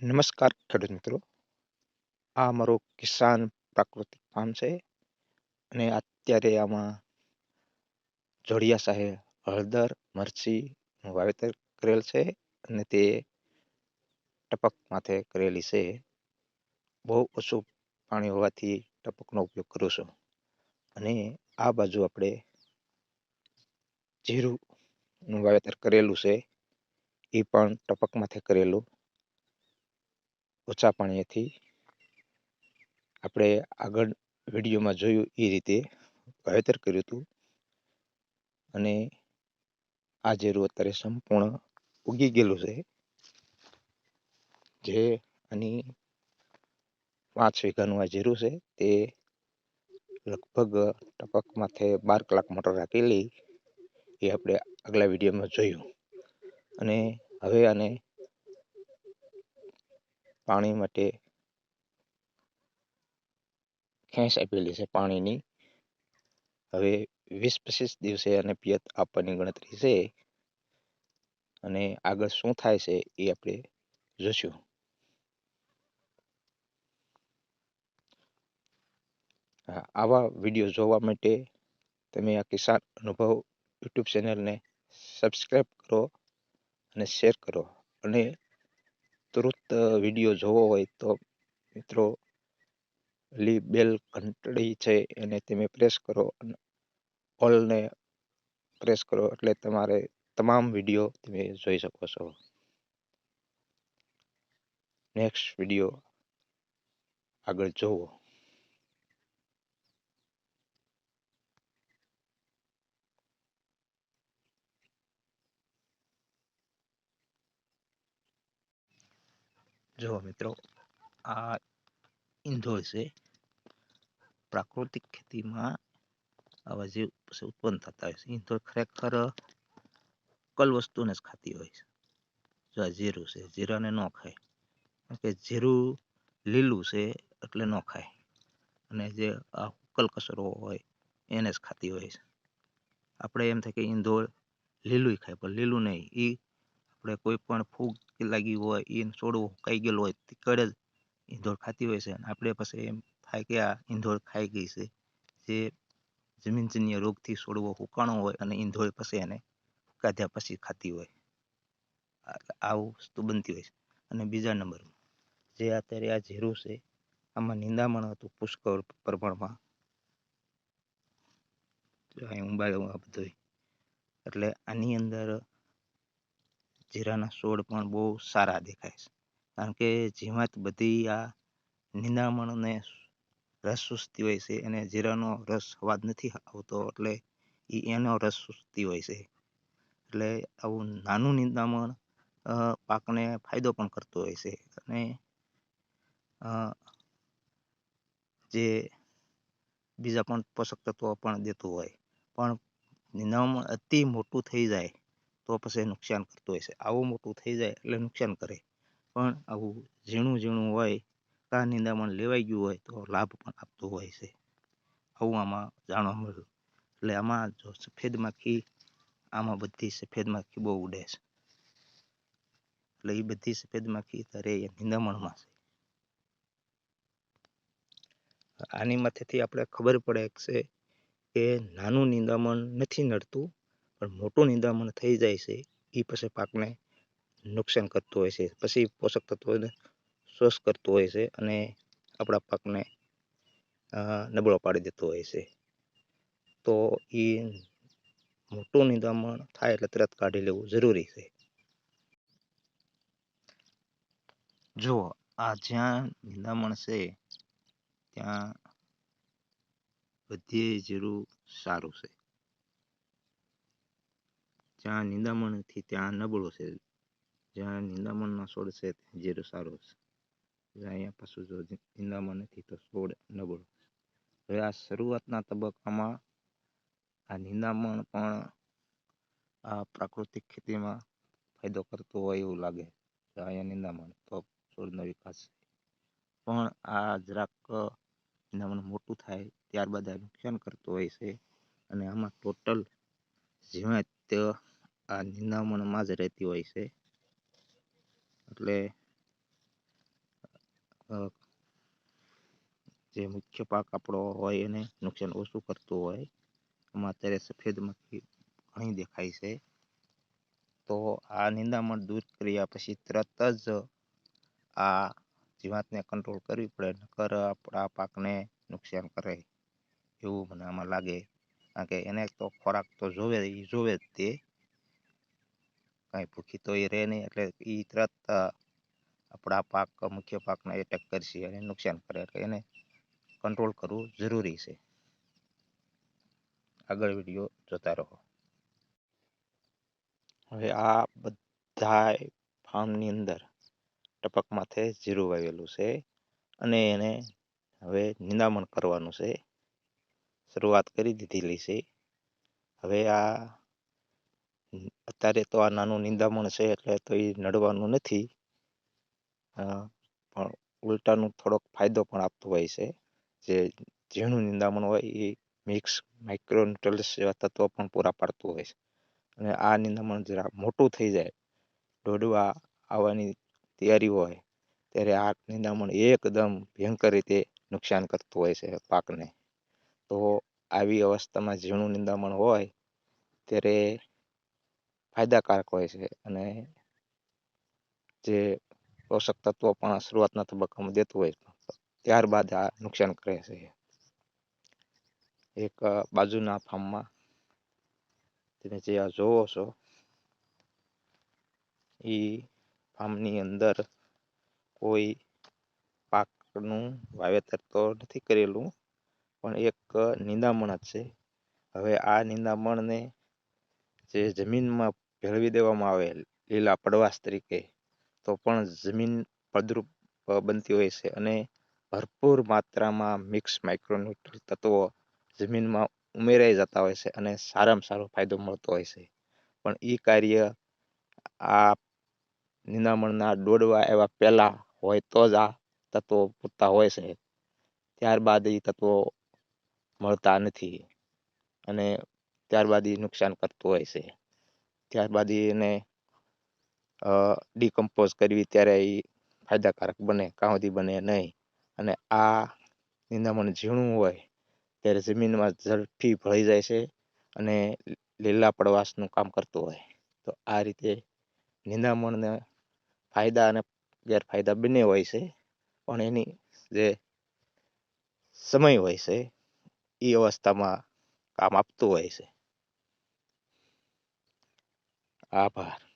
નમસ્કાર ખેડૂત મિત્રો. આ મારો કિસાન પ્રાકૃતિક ફાર્મ છે અને અત્યારે આમાં જોડિયા સાહે હળદર મરચીનું વાવેતર કરેલ છે અને તે ટપક માથે કરેલી છે. બહુ ઓછું પાણી હોવાથી ટપકનો ઉપયોગ કરું છું. અને આ બાજુ આપણે જીરુંનું વાવેતર કરેલું છે. એ પણ ટપક માથે કરેલું. ઓછા પાણીએથી આપણે આગળ વિડીયોમાં જોયું એ રીતે વાવેતર કર્યું હતું. અને આ જીરું અત્યારે સંપૂર્ણ ઉગી ગયેલું છે. જે આની પાંચ વીઘાનું આ જીરું છે તે લગભગ ટપક માથે બાર કલાક મોટર રાખેલી એ આપણે આગલા વિડીયોમાં જોયું. અને હવે આને પાણી માટે ખેંચ આપેલી છે પાણીની. હવે વીસ પચીસ દિવસે અને પિયત આપવાની ગણતરી છે. અને આગળ શું થાય છે એ આપણે જોશું. આવા વીડિયો જોવા માટે તમે આ કિસાન અનુભવ યુટ્યુબ ચેનલને સબસ્ક્રાઈબ કરો અને શેર કરો. અને તુરંત વીડિયો જોવો હોય તો મિત્રો લી બેલ ઘંટડી છે એને તમે પ્રેસ કરો અને ઓલને પ્રેસ કરો એટલે તમારે તમામ વીડિયો તમે જોઈ શકો છો. નેક્સ્ટ વીડિયો આગળ જોવો. જુઓ મિત્રો, આ ઈંધોળ છે, પ્રાકૃતિક ખેતીમાં આવા જીવ ઉત્પન્ન થતા હોય છે ઈંધોળ ખરેખર કલ વસ્તુને જ ખાતી હોય છે. જો આ જીરું છે, જીરાને ન ખાય. કે જીરું લીલું છે એટલે ન ખાય. અને જે આ હુકલ કચરો હોય, એને જ ખાતી હોય છે. આપણે એમ થાય કે ઈંધોળ લીલું ખાય, પણ લીલું નહીં. એ આપણે કોઈ પણ ફૂગ લાગી હોય એને છોડવું હુકાઈ ગયેલો હોય કડે જ. ઈંધોળ ખાતી હોય છે અને આપણે પછી એમ થાય કે આ ઈંધોળ ખાઈ ગઈ છે. જે જમીનજન્ય રોગથી છોડવો હુકાણો હોય અને ઈંધોળ પછી એને કાઢ્યા પછી ખાતી હોય. આવું વસ્તુ બનતી હોય છે. અને બીજા નંબરમાં, જે અત્યારે આ જીરું છે, આમાં નિંદામણ હતું પુષ્કળ પ્રમાણમાં. અહીં આ બધું એટલે આની અંદર જીરાના છોડ પણ બહુ સારા દેખાય છે. કારણ કે જીવાત બધી આ નિંદામણને રસ ચૂસતી હોય છે અને જીરાનો રસ સ્વાદ નથી આવતો એટલે એ એનો રસ ચૂસતી હોય છે. એટલે આવું નાનું નિંદામણ પાકને ફાયદો પણ કરતો હોય છે અને જે બીજા પણ પોષક તત્વો પણ દેતું હોય. પણ નિંદામણ અતિ મોટું થઈ જાય તો પછી નુકસાન કરતું હોય છે. આવું મોટું થઈ જાય એટલે નુકસાન કરે. પણ આવું ઝીણું ઝીણું હોય, કા નિંદામણ લેવાઈ ગયું હોય તો લાભ પણ આપતું હોય છે. આવું આમાં જાણવા મળ્યું. એટલે આમાં જો સફેદ માખી, આમાં બધી સફેદ માખી બહુ ઉડે છે. એટલે એ બધી સફેદ માખી ત્યારે નિંદામણમાં છે. આની માથેથી આપણે ખબર પડે છે કે નાનું નિંદામણ નથી નડતું. પણ મોટું નિંદામણ થઈ જાય છે એ પછી પાકને નુકસાન કરતું હોય છે. પછી પોષક તત્વોને શોષ કરતું હોય છે અને આપણા પાકને નબળો પાડી દેતો હોય છે. તો એ મોટું નિંદામણ થાય એટલે તરત કાઢી લેવું જરૂરી છે. જો, આ જ્યાં નિંદામણ છે, ત્યાં બધે જીરું સારું છે. જ્યાં નિંદામણ નથી ત્યાં નબળો છે. જ્યાં નિંદામણના છોડ છે સારો સારું છે. અહીંયા પાછું જો નિંદામણ નથી તો છોડ નબળો હવે આ શરૂઆતના તબક્કામાં આ નિંદામણ પણ આ પ્રાકૃતિક ખેતીમાં ફાયદો કરતો હોય એવું લાગે અહીંયા નિંદામણ તો છોડનો વિકાસ પણ આ જરાક નિંદામણ મોટું થાય ત્યારબાદ આ નુકસાન કરતું હોય છે. અને આમાં ટોટલ જીવાત આ નિંદામણમાં જ રહેતી હોય છે. એટલે જે મુખ્ય પાક આપણો હોય એને નુકસાન ઓછું કરતું હોય. એમાં અત્યારે સફેદ મક્ખી ઘણી દેખાય છે. તો આ નિંદામણ દૂર કર્યા પછી તરત જ આ જીવાતને કંટ્રોલ કરવી પડે, નકર આપણા પાકને નુકસાન કરે એવું મને આમાં લાગે. કારણ કે એને તો ખોરાક તો જોવે એ જોવે જ તે. કાંઈ ભૂખી તો એ રહે નહીં, એટલે એ તરત આપણા પાક, મુખ્ય પાકને એટેક કરશે અને નુકસાન કરે, એટલે એને કંટ્રોલ કરવું જરૂરી છે. આગળ વીડિયો જોતા રહો. હવે આ બધા ફાર્મની અંદર ટપક માથે જીરું વાવેલું છે અને એને હવે નિંદામણ કરવાનું છે. શરૂઆત કરી દીધેલી છે. હવે આ અત્યારે તો આ નાનું નિંદામણ છે એટલે તો એ નડવાનું નથી. પણ ઉલટાનું થોડોક ફાયદો પણ આપતું હોય છે. જે ઝીણું નિંદામણ હોય એ મિક્સ માઇક્રોન્યુટ્રલ્સ જેવા તત્વો પણ પૂરા પાડતું હોય છે. અને આ નિંદામણ જરા મોટું થઈ જાય, દોડવા આવવાની તૈયારી હોય, ત્યારે આ નિંદામણ એકદમ ભયંકર રીતે નુકસાન કરતું હોય છે પાકને. તો આવી અવસ્થામાં ઝીણું નિંદામણ હોય, ત્યારે ફાયદાકારક હોય છે અને જે પોષક તત્વો પણ શરૂઆતના તબક્કામાં દેતું હોય ત્યારબાદ આ નુકસાન કરે છે. એક બાજુના ફાર્મમાં તમે જે આ જોવો છો, એ ફાર્મની અંદર કોઈ પાકનું વાવેતર તો નથી કરેલું, પણ એક નિંદામણ જ છે. હવે આ નિંદામણને જે જમીનમાં ભેળવી દેવામાં આવે, લીલા પડવાશ તરીકે, તો પણ જમીન ફળદ્રુપ બનતી હોય છે. અને ભરપૂર માત્રામાં મિક્સ માઇક્રોન્યુટ્રલ તત્વો જમીનમાં ઉમેરાઈ જતા હોય છે અને સારામાં સારો ફાયદો મળતો હોય છે. પણ એ કાર્ય આ નિંદામણના દોડવા એવા પહેલાં હોય તો જ આ તત્વો પૂરતા હોય છે. ત્યારબાદ એ તત્વો મળતા નથી અને ત્યારબાદ એ નુકસાન કરતું હોય છે. ત્યારબાદ એને ડીકમ્પોઝ કરવી ત્યારે એ ફાયદાકારક બને કાં બને નહીં. અને આ નિંદામણ ઝીણું હોય ત્યારે જમીનમાં ઝડપથી ભળી જાય છે અને લીલા પડવાશનું કામ કરતું હોય. તો આ રીતે નિંદામણને ફાયદા અને ગેરફાયદા બંને હોય છે, પણ એની જે સમય હોય છે એ અવસ્થામાં કામ આપતું હોય છે. આભાર.